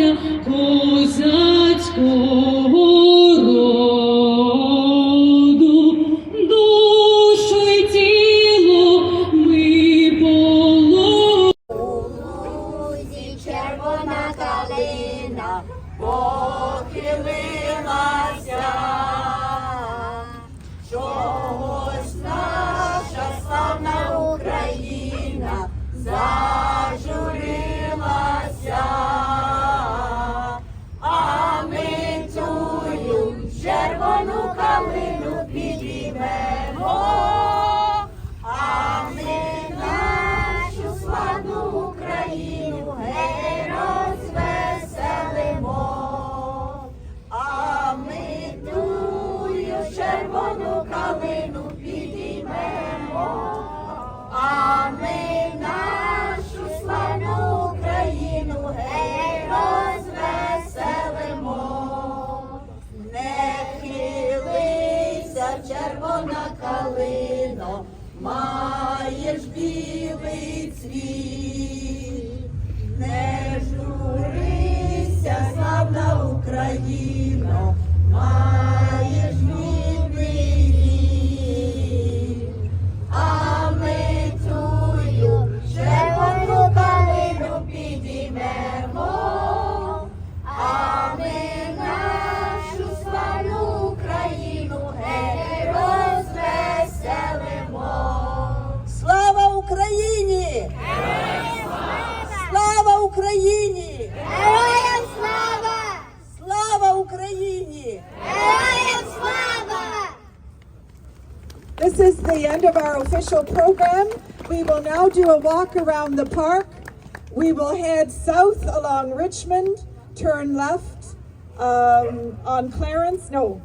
щастя козацького душу й тіло ми поло. Червона калина похилилася, червона калино, маєш білий цвіт. Героям слава! Слава Україні! Героям слава! This is the end of our official program. We will now do a walk around the park. We will head south along Richmond, turn left um, on Clarence, no,